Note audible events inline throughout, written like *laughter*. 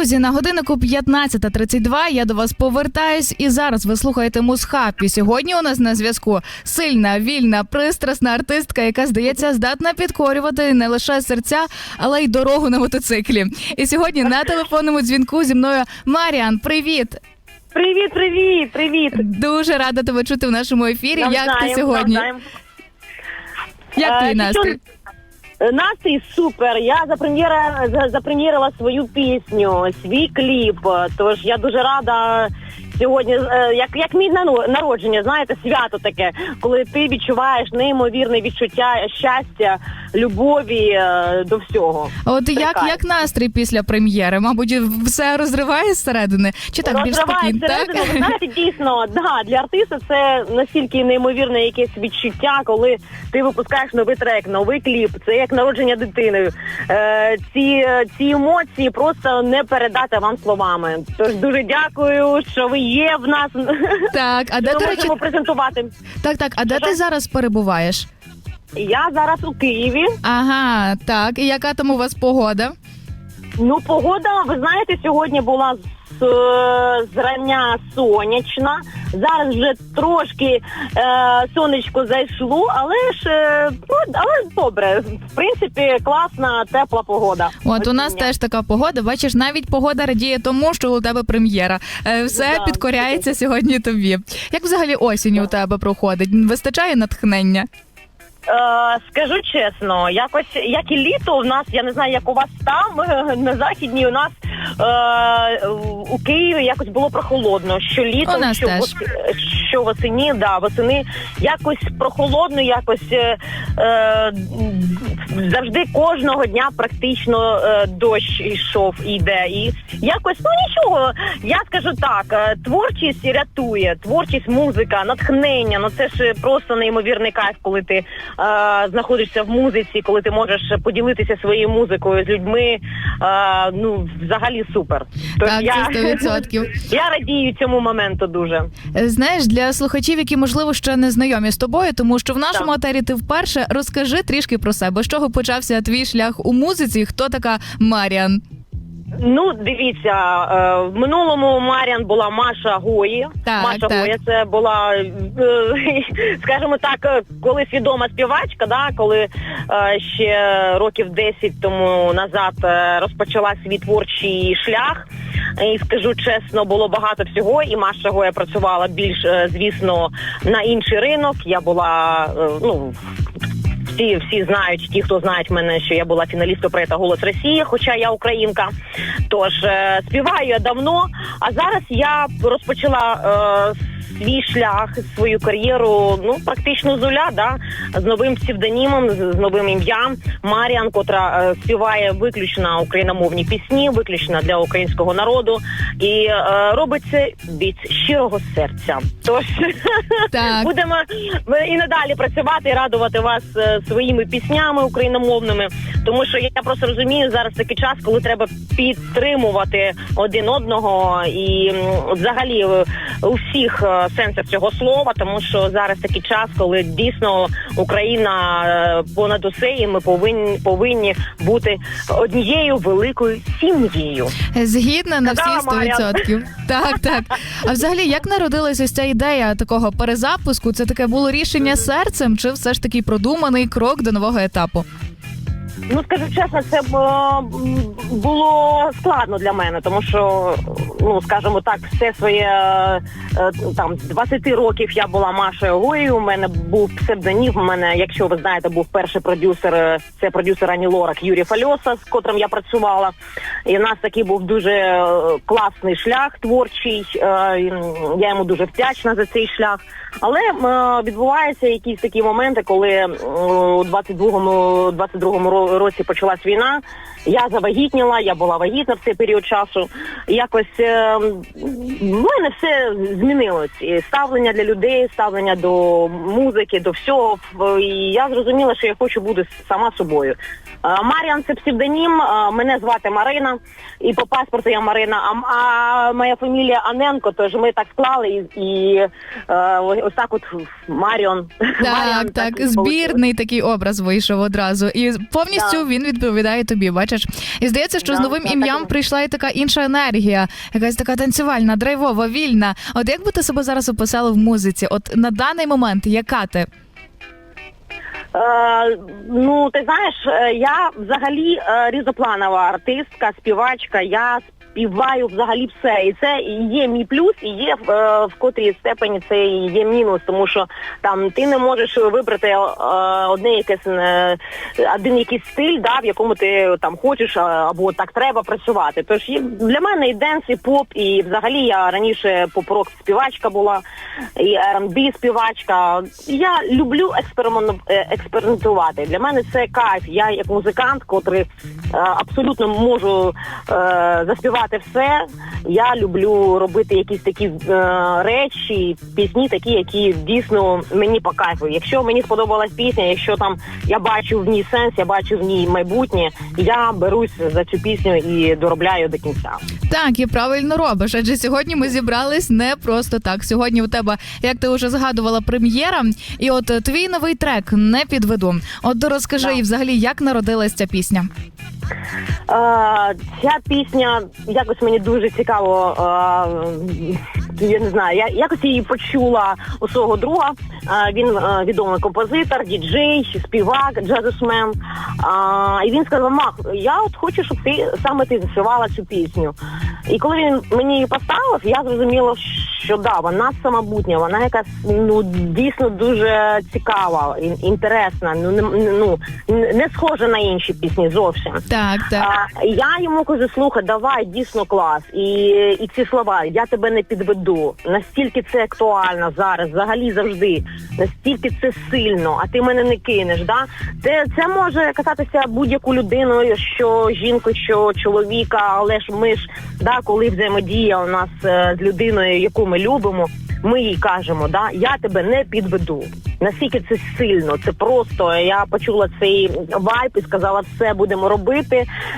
Друзі, на годиннику 15.32 я до вас повертаюсь, і зараз ви слухаєте Мусхаб. І сьогодні у нас на зв'язку сильна, вільна, пристрасна артистка, яка здається здатна підкорювати не лише серця, але й дорогу на мотоциклі. І сьогодні на телефонному дзвінку зі мною Маріан. Привіт! Привіт, привіт, привіт. Дуже рада тебе чути в нашому ефірі. Як ти сьогодні? навзаєм. Як твій Е, настрій? Що- Настрій супер. Я запрем'єра за- запрем'єрила свою пісню, свій кліп. Тож я дуже рада сьогодні, е, як, як мій народження, знаєте, свято таке, коли ти відчуваєш неймовірне відчуття щастя, любові е, до всього. А От як, Прикай. як настрій після прем'єри? Мабуть, все розриває зсередини? Чи так більш спокійно? Так? Ви знаєте, дійсно, да, для артиста це настільки неймовірне якесь відчуття, коли ти випускаєш новий трек, новий кліп. Це як народження дитини. Е, ці, ці емоції просто не передати вам словами. Тож дуже дякую, що ви є в нас. Так, а де Що ти речі? можемо презентувати. Так, так. А де ти зараз перебуваєш? Я зараз у Києві. Ага, так. І яка там у вас погода? Ну, погода, ви знаєте, сьогодні була з, е, зрання сонячна. Зараз вже трошки е, сонечко зайшло, але ж е, ну, але добре. В принципі, класна, тепла погода. От у нас теж така погода. Бачиш, навіть погода радіє тому, що у тебе прем'єра. Е, Все Да. підкоряється сьогодні тобі. Як взагалі осінь у тебе проходить? Вистачає натхнення? Е, скажу чесно, якось як і літо у нас, я не знаю, як у вас там е, на західній. У нас е, у Києві якось було прохолодно. Що літо, У нас що, теж. вос- що восені, да, восени якось прохолодно, якось е, е, завжди кожного дня практично е, дощ йшов і йде. І якось ну нічого. Я скажу так: творчість рятує, творчість, музика, натхнення. Ну це ж просто неймовірний кайф, коли ти знаходишся в музиці, коли ти можеш поділитися своєю музикою з людьми. Е, ну взагалі супер. Тож Так, я, це 100%. *laughs* я радію цьому моменту дуже. Е, Знаєш, для слухачів, які можливо ще не знайомі з тобою, тому що в нашому етері ти вперше розкажи трішки про себе. З чого почався твій шлях у музиці? Хто така Маріан? Ну, дивіться, е, в минулому Маріан була Маша Гої. Так, Маша так. Гоя це була, е, *laughs* скажімо так, е, колись відома співачка, да, коли е, ще років 10 тому назад е, розпочала свій творчий шлях. І скажу чесно, було багато всього. І Маша Гоя працювала більш, е, звісно, на інший ринок. Я була е, ну. Всі всі знають, ті, хто знають мене, що я була фіналісткою проєкту Голос Росії, хоча я українка. Тож е, співаю я давно. А зараз я розпочала е, свій шлях, свою кар'єру, ну практично з нуля, да, з новим псевдонімом, з, новим ім'ям Маріан, котра е, співає виключно україномовні пісні, виключно для українського народу, і е, робить це від щирого серця. Тож *laughs* Так. будемо і надалі працювати і радувати вас е, своїми піснями україномовними, тому що я просто розумію зараз такий час, коли треба підтримувати один одного і взагалі у всіх сенсах цього слова, тому що зараз такий час, коли дійсно Україна е, понад усе, і ми повинні повинні бути однією великою сім'єю. Згідна на всі Сказала 100%. Так, так. А взагалі, як народилася ось ця ідея такого перезапуску? Це таке було рішення серцем, чи все ж таки продуманий крок до нового етапу? Ну скажу чесно, це б, е, було складно для мене, тому що ну скажімо так, все своє е, е, там з 20 років я була Машою Гою. У мене був псевдонім. У мене, якщо ви знаєте, був перший продюсер. Це продюсер Ані Лорак Юрій Фальоса, з котрим я працювала. І в нас такий був дуже класний шлях творчий. Я йому дуже вдячна за цей шлях. Але е, відбуваються якісь такі моменти, коли у 22-му 22-му році почалась війна. Я завагітніла, я була вагітна в цей період часу. Якось е, в мене все змінилось. І ставлення для людей, ставлення до музики, до всього. І я зрозуміла, що я хочу бути сама собою. Маріан це псевдонім. е, Мене звати Марина, і по паспорту я Марина. А, моя фамілія Аненко. Тож ми так склали і, і е, ось так от Маріон. Маріан, Так, так, збірний такий образ вийшов одразу. І повністю Да. він відповідає тобі. Бачиш, і здається, що з новим так ім'ям прийшла і така інша енергія, якась така танцювальна, драйвова, вільна. От як би ти себе зараз описала в музиці? От на даний момент, яка ти? Е, ну, ти знаєш, е, я взагалі е, різопланова артистка, співачка. Я співаю взагалі все. І це є мій плюс, і є е, в котрій степені це є мінус, тому що там ти не можеш вибрати е, одне якесь е, один якийсь стиль, да, в якому ти там хочеш або так треба працювати. Тож для мене і денс, і поп, і взагалі я раніше поп-рок співачка була, і R&B співачка. Я люблю експериментувати. Для мене це кайф. Я як музикант, котрий абсолютно можу заспівати все. Я люблю робити якісь такі е, речі, пісні, такі, які дійсно мені по кайфу. Якщо мені сподобалась пісня, якщо там я бачу в ній сенс, я бачу в ній майбутнє, я берусь за цю пісню і доробляю до кінця. Так, і правильно робиш. Адже сьогодні ми зібрались не просто так. Сьогодні у тебе, як ти вже згадувала, прем'єра, і от твій новий трек не підведу. От розкажи, Так. і взагалі, як народилась ця пісня? Е, ця пісня якось мені дуже цікаво. Е, я не знаю, я якось її почула у свого друга. Е, він е, відомий композитор, діджей, співак, джазусмен. Е, і він сказав: Мах, я от хочу, щоб ти саме ти заспівала цю пісню. І коли він мені її поставив, я зрозуміла, що да, вона самобутня, вона якась ну дійсно дуже цікава, інтересна. Ну не ну не схожа на інші пісні зовсім. Так, так. А, я йому кажу, слухай, давай, дійсно клас. І, і ці слова, я тебе не підведу. Настільки це актуально зараз, взагалі завжди. Настільки це сильно, а ти мене не кинеш. Да? Це, це може касатися будь-яку людину, що жінку, що чоловіка, але ж ми ж, да, коли взаємодія у нас е, з людиною, яку ми любимо, ми їй кажемо, да, я тебе не підведу. Наскільки це сильно, це просто я почула цей вайб і сказала, все будемо робити.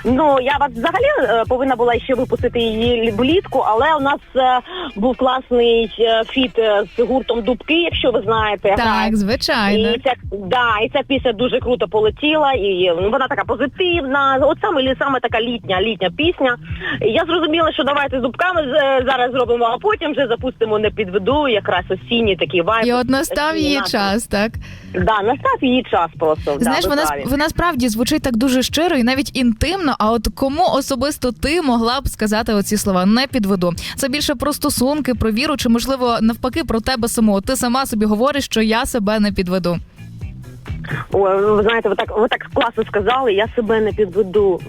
Ну я вас взагалі е, повинна була ще випустити її влітку, але у нас е, був класний е, фіт з гуртом Дубки, якщо ви знаєте. Так, звичайно. І ця да, і ця пісня дуже круто полетіла, і вона така позитивна. От саме саме така літня, літня пісня. І я зрозуміла, що давайте з дубками зараз зробимо, а потім вже запустимо не підведу, якраз осінній такий вайб. І от настав її час, так? Да, настав її час просто. Знаєш, да, вона вона справді звучить так дуже щиро і навіть інтимно. А от кому особисто ти могла б сказати оці слова не підведу? Це більше про стосунки, про віру, чи можливо навпаки про тебе самого. Ти сама собі говориш, що я себе не підведу. Ой, ви знаєте, ви так ви так класно сказали. Я себе не підведу.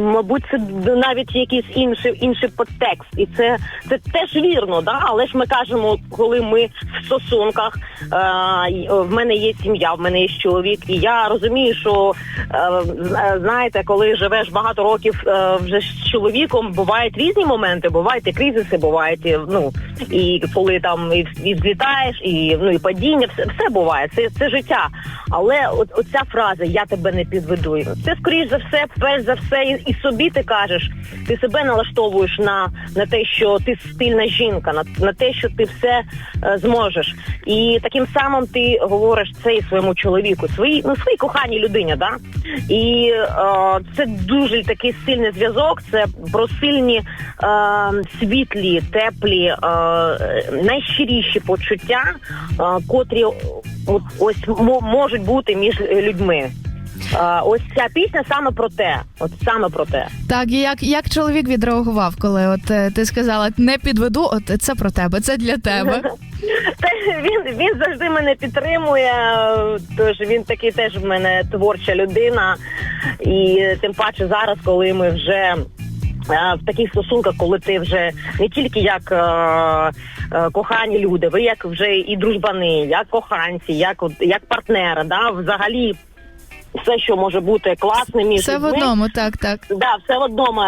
Мабуть, це навіть якийсь інший інший подтекст, і це це теж вірно, да. Але ж ми кажемо, коли ми в стосунках, е, в мене є сім'я, в мене є чоловік, і я розумію, що е, знаєте, коли живеш багато років е, вже з чоловіком, бувають різні моменти, бувають і кризиси, бувають і, ну і коли там і, і взлітаєш, і ну і падіння, все, все буває. Це це життя. Але от оця фраза Я тебе не підведу. Це скоріш за все, перш за все, і, і собі ти кажеш, ти себе налаштовуєш на, на те, що ти стильна жінка, на, на те, що ти все е, зможеш. І таким самим ти говориш це і своєму чоловіку, своїй ну своїй коханій людині, да? І е, це дуже такий сильний зв'язок. Це про сильні е, світлі, теплі, е, найщиріші почуття, е, котрі от, ось мо- можуть бути між людьми. Е, ось ця пісня саме про те. От саме про те. Так, і як, як чоловік відреагував, коли от е, ти сказала не підведу, от це про тебе, це для тебе. *laughs* Він, він завжди мене підтримує, е, тож він такий теж в мене творча людина. І тим паче зараз, коли ми вже е, в таких стосунках, коли ти вже не тільки як е, е, кохані люди, ви як вже і дружбани, як коханці, як як партнери, да, взагалі все, що може бути класним між Все в одному, так, так. Да, все в одному.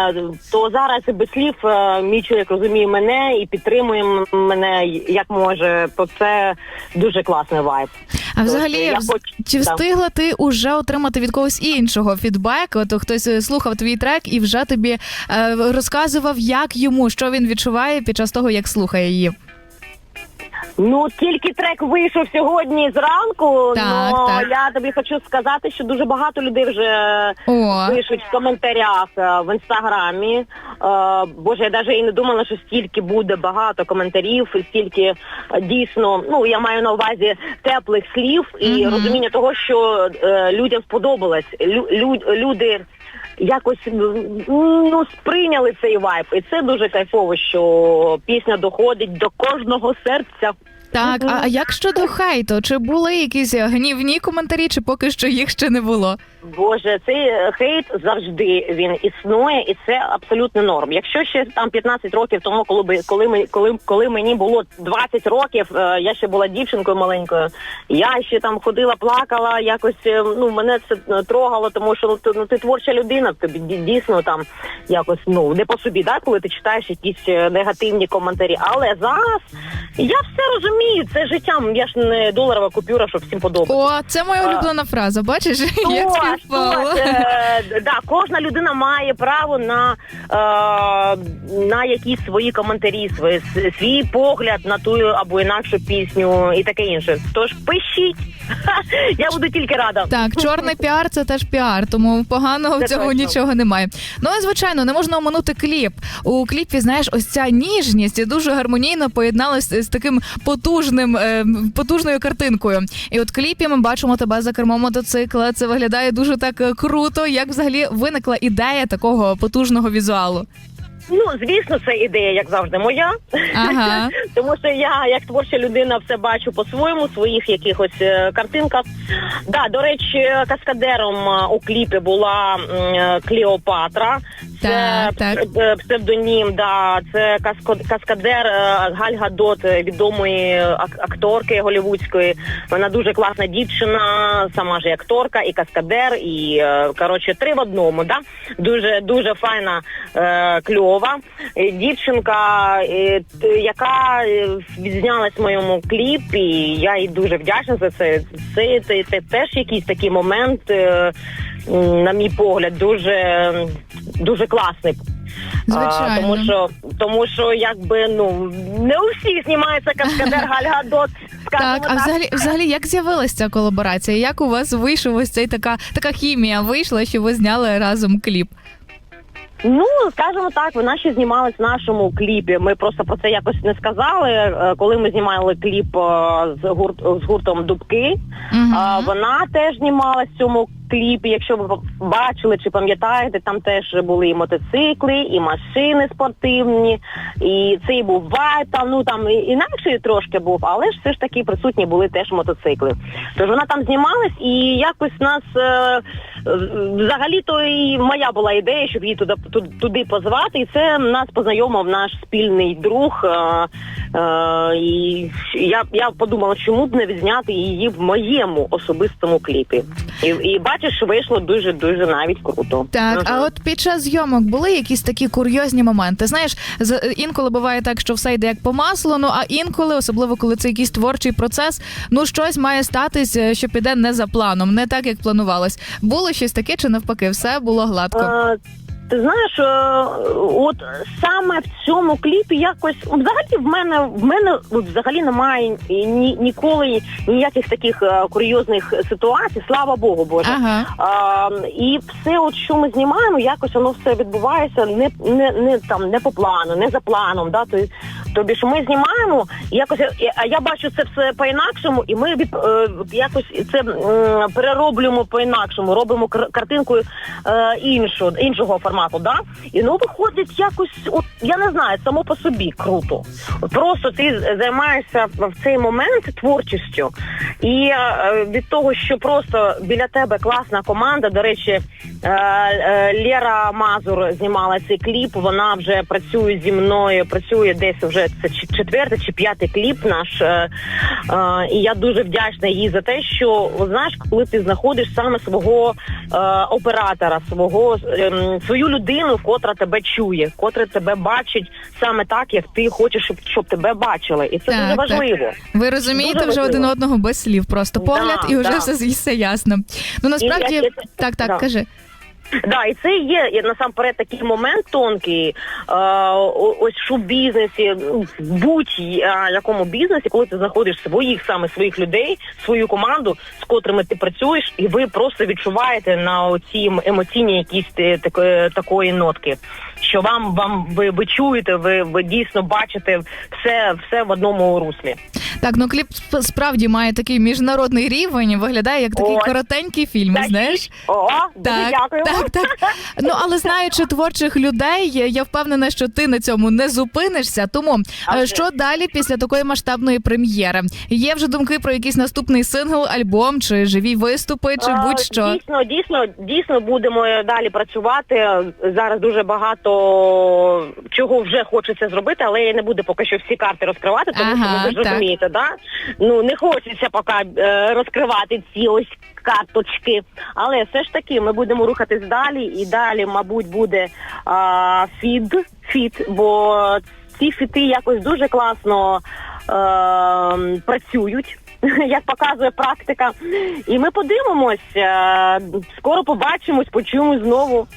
То зараз і без слів е, мій чоловік розуміє мене і підтримує мене як може. То це дуже класний вайб. А взагалі, я хочу- чи встигла ти уже отримати від когось іншого фідбек? От хтось е, слухав твій трек і вже тобі е, розказував, як йому, що він відчуває під час того, як слухає її. Ну тільки трек вийшов сьогодні зранку. Так, но так. я тобі хочу сказати, що дуже багато людей вже О, пишуть в коментарях е, в інстаграмі. Е, Боже, я навіть і не думала, що стільки буде багато коментарів, і стільки е, дійсно, ну я маю на увазі теплих слів і розуміння того, що е, людям сподобалось. Лю- лю- люди. Якось ну сприйняли цей вайб, і це дуже кайфово, що пісня доходить до кожного серця. Так. А, а як щодо хейту? Чи були якісь гнівні коментарі, чи поки що їх ще не було? Боже, цей е, хейт завжди він існує, і це абсолютно норм. Якщо ще там 15 років тому, коли би коли ми коли, коли мені було 20 років, е, я ще була дівчинкою маленькою. Я ще там ходила, плакала, якось е, ну мене це трогало, тому що ну, ти, ну, творча людина, тобі дійсно там якось ну не по собі, да, коли ти читаєш якісь негативні коментарі. Але зараз я все розумію, це життя. Я ж не доларова купюра, щоб всім подобати. О, це моя улюблена фраза. Бачиш, *laughs* як співпало. е, да, кожна людина має право на, е, на якісь свої коментарі, свої, свій погляд на ту або інакшу пісню і таке інше. Тож пишіть. *laughs* Я буду тільки рада. Так, чорний *laughs* піар це теж піар, тому поганого в точно. нічого немає. Ну і звичайно, не можна оминути кліп. У кліпі, знаєш, ось ця ніжність дуже гармонійно поєдналась з таким потужним, е, потужною картинкою. І от кліпі ми бачимо тебе за кермом мотоцикла. Це виглядає дуже так е, круто. Як взагалі виникла ідея такого потужного візуалу? Ну, звісно, це ідея, як завжди, моя. Ага. *laughs* Тому що я, як творча людина, все бачу по-своєму, в своїх якихось е, картинках. Да, до речі, каскадером у кліпі була м, Клеопатра. Це Так, так. е, псевдонім, да, це каскадер е, Галь Гадот, е, відомої акторки голівудської. Вона дуже класна дівчина, сама ж і акторка, і каскадер, і коротше три в одному. Да? Дуже дуже файна кльова дівчинка, яка відзнялась в моєму кліпі. і Я їй дуже вдячна за це. Це, це, це теж якийсь такий момент. На мій погляд, дуже дуже класний. Звичайно. А, тому що тому що якби ну не у всіх знімається каскадер *laughs* Галь Гадот. скажімо Так, а взагалі, взагалі, як з'явилася ця колаборація? Як у вас вийшов ось цей така така хімія вийшла, що ви зняли разом кліп? Ну, скажімо так, вона ще знімалась в нашому кліпі. Ми просто про це якось не сказали. Е, Коли ми знімали кліп е, з гурт з гуртом Дубки, а, вона теж знімалась в цьому кліпі. Якщо ви бачили чи пам'ятаєте, там теж були і мотоцикли, і машини спортивні, і цей був вайб, ну там і- інакший трошки був, але ж все ж таки присутні були теж мотоцикли. Тож вона там знімалась, і якось нас е, взагалі то і моя була ідея, щоб її туди туди позвати. І це нас познайомив наш спільний друг. Е, е, і я, я подумала, чому б не відзняти її в моєму особистому кліпі. І, і бачиш, вийшло дуже дуже навіть круто. Так, а от під час зйомок були якісь такі курйозні моменти. Знаєш, з інколи буває так, що все йде як по маслу. Ну а інколи, особливо коли це якийсь творчий процес, ну щось має статись, е, що піде не за планом, не так як планувалось. Було щось таке, чи навпаки, все було гладко. Е, Ти знаєш, е, от саме в цьому кліпі якось взагалі в мене в мене от взагалі немає ні, ніколи ніяких таких е, курйозних ситуацій. Слава Богу, Боже. Ага. А, і все, от що ми знімаємо, якось воно все відбувається не, не, не там не по плану, не за планом. Да? То, тобі ж ми знімаємо, якось а я бачу це все по-інакшому, і ми від, е, якось це перероблюємо по-інакшому, робимо картинку е, іншого, іншого формату. Формату, да? І ну виходить якось, от я не знаю, само по собі круто. Просто ти займаєшся в цей момент творчістю, і е, від того, що просто біля тебе класна команда. До речі, е, е, Лера Мазур знімала цей кліп. Вона вже працює зі мною. Працює десь вже це четвертий чи п'ятий кліп наш. І я дуже вдячна їй за те, що знаєш, коли ти знаходиш саме свого оператора, свого ем, людину, котра тебе чує, котра тебе бачить саме так, як ти хочеш, щоб, щоб тебе бачили, і це Так, дуже так. важливо. Ви розумієте Дуже вже важливо. один одного без слів, просто Да, погляд, і вже да. все, все ясно. Ну насправді, я- так, так, Да. кажи. Да, і це є насамперед такий момент тонкий. Е, ось що в бізнесі, в будь-якому бізнесі, коли ти знаходиш своїх саме своїх людей, свою команду, з котрими ти працюєш, і ви просто відчуваєте на ці емоційні якісь е, тако- такої нотки. Що вам вам ви, ви чуєте, ви, ви дійсно бачите все, все в одному руслі. Так, ну кліп сп- справді має такий міжнародний рівень, виглядає як такий Ось. коротенький фільм, Так, знаєш? О, дуже Так, дякую. так, так. Ну але знаючи творчих людей, я впевнена, що ти на цьому не зупинишся. Тому А е, вже що далі після такої масштабної прем'єри? Є вже думки про якийсь наступний сингл, альбом чи живі виступи, чи А, будь-що? Дійсно, дійсно, дійсно будемо далі працювати. Зараз дуже багато чого вже хочеться зробити, але я не буду поки що всі карти розкривати, тому Ага, що ви ж так. розумієте, да? Ну не хочеться поки е, розкривати ці ось карточки. Але все ж таки ми будемо рухатись далі, і далі, мабуть, буде а, фід, фіт, бо ці фіти якось дуже класно е, працюють. *laughs* Як показує практика, і ми подивимось. е, Скоро побачимось, почуємось знову.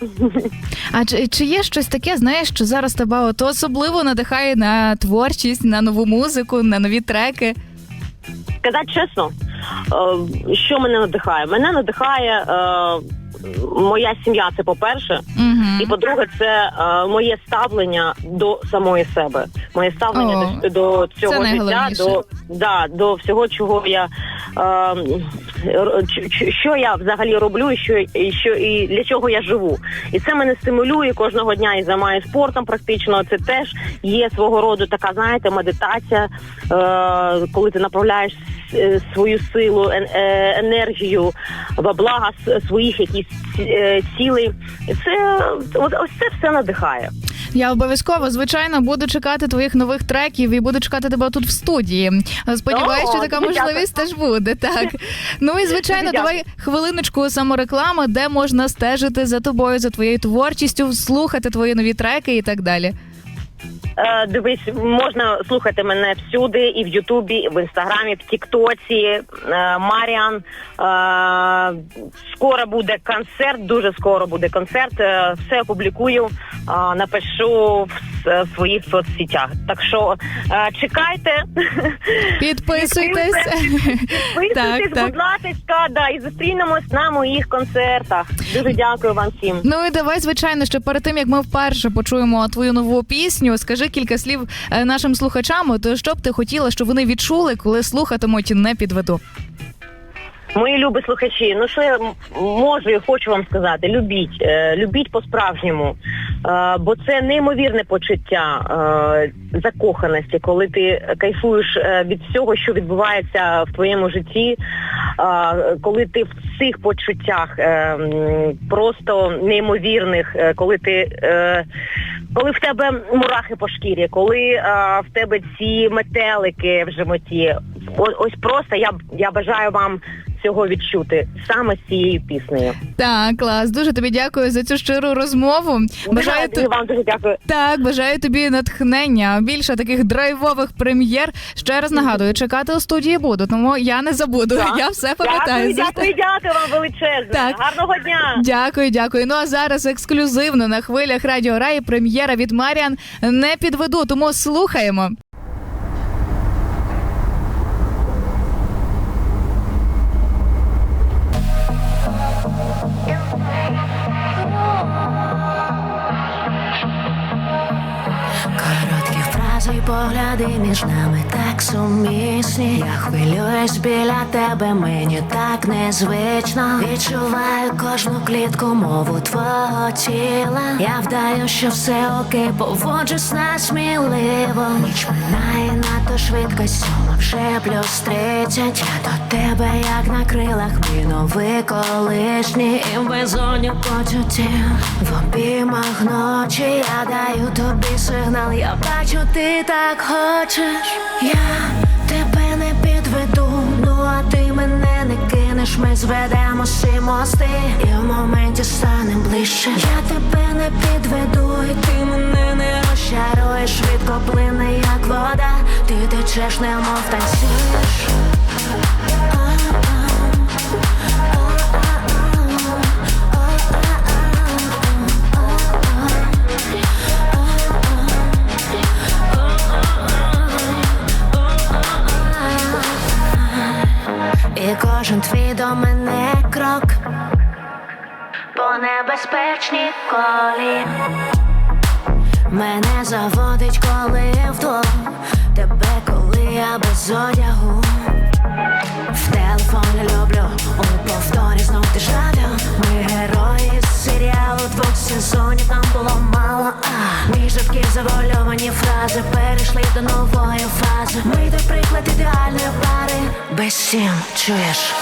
А чи, чи є щось таке, знаєш, що зараз тебе от особливо надихає на творчість, на нову музику, на нові треки? Сказати чесно, е, що мене надихає? Мене надихає е, моя сім'я. Це по-перше, Угу. і по-друге, це е, моє ставлення до самої себе, моє ставлення О, до, до цього це життя, найголовніше. до да, до всього, чого я е, що я взагалі роблю, і що і що і для чого я живу. І це мене стимулює кожного дня і займаю спортом. Практично це теж є свого роду така, знаєте, медитація, е, коли ти направляєш е, свою силу, е, енергію во блага своїх якісь е, цілей. Це ось це все надихає. Я обов'язково, звичайно, буду чекати твоїх нових треків і буду чекати тебе тут в студії. Сподіваюсь, О, що така можливість теж буде. Так ну і звичайно, давай хвилиночку самореклами, де можна стежити за тобою, за твоєю творчістю, слухати твої нові треки і так далі. Е, дивись, можна слухати мене всюди, і в Ютубі, і в інстаграмі, в Тіктоці. Е, Маріан. Е, скоро буде концерт, дуже скоро буде концерт. Е, все опублікую, е, напишу в, своїх соцсетях. Так що е, чекайте. Підписуйтесь. Підписуйтесь, будь ласка, да, і зустрінемось на моїх концертах. Дуже дякую вам всім. Ну і давай, звичайно, що перед тим як ми вперше почуємо твою нову пісню, скажи кілька слів е, нашим слухачам. То що б ти хотіла, щоб вони відчули, коли слухатимуть не підведу. Мої любі слухачі, ну що я можу і хочу вам сказати, любіть, е, любіть по-справжньому, бо це неймовірне почуття е, закоханості, коли ти кайфуєш е, від всього, що відбувається в твоєму житті, е, коли ти в цих почуттях е, просто неймовірних, е, коли ти. Е, коли в тебе мурахи по шкірі, коли е, в тебе ці метелики в животі, ось просто я я бажаю вам цього відчути саме з цією піснею. Так, клас. Дуже тобі дякую за цю щиру розмову. Бажаю Дуже вам дуже дякую. Так, бажаю тобі натхнення. Більше таких драйвових прем'єр. Ще раз нагадую, чекати у студії буду, тому я не забуду. Так. Я все пам'ятаю. Дякую, дякую, дякую вам величезне. Так. Гарного дня. Дякую, дякую. Ну а зараз ексклюзивно на хвилях Радіо Раї прем'єра від Маріан не підведу, тому слухаємо. Погляди між нами так сумісні. Я хвилююсь біля тебе, мені так незвично. Відчуваю кожну клітку мову твого тіла. Я вдаю, що все окей, поводжусь насміливо. Ніч минає надто швидко, сьома вже плюс тридцять. Я до тебе, як на крилах, мій новий колишній і в безодню почуттів В обіймах ночі я даю тобі сигнал, я бачу, ти так хочеш. Я тебе не підведу, ну а ти мене не кинеш, ми зведемо всі мости, і в моменті стане ближче. Я тебе не підведу, і ти мене не розчаруєш, швидко плине, як вода, ти течеш, немов танцюєш. По небезпечній колі Мене заводить, коли вдвох Тебе, коли я без одягу. В телефоні люблю, у повторі знов ти Ми герої з серіалу двох сезонів нам було мало. А житки завуальовані фрази перейшли до нової фази. Ми той приклад ідеальної пари. Без сім, чуєш?